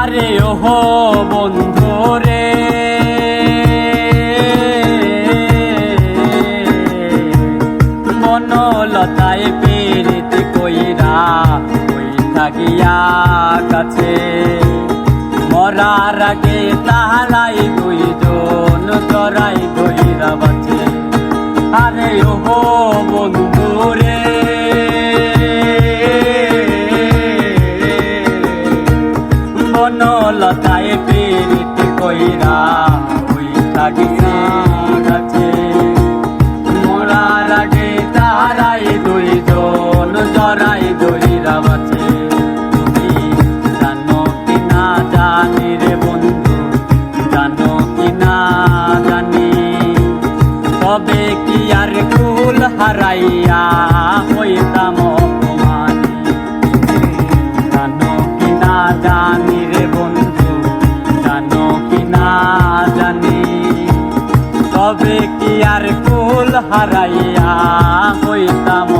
আরে ওহো বন্ধু রে মনলতায় পেরিতে কইরা ওই থাকিয়া কাছে। মরার আগে তাহারাই দুইজন জরাই দইরা বাঁচে। আরে ওহো বন্ধু বনলতায় পীড়িত কইরা ওই থাকিয়া গাছে। মরার আগে তারাই দুইজন জরাই দইরা বাঁচে। তুমি জানো কি না জানি রে বন্ধু, জানো কি না জানি। তবে কি আর কুল হারাইয়া হইতাম জানো কি না জানি বন্ধু জানো কি না জানি। তবে কি আর কুল হারাইয়া হইতাম?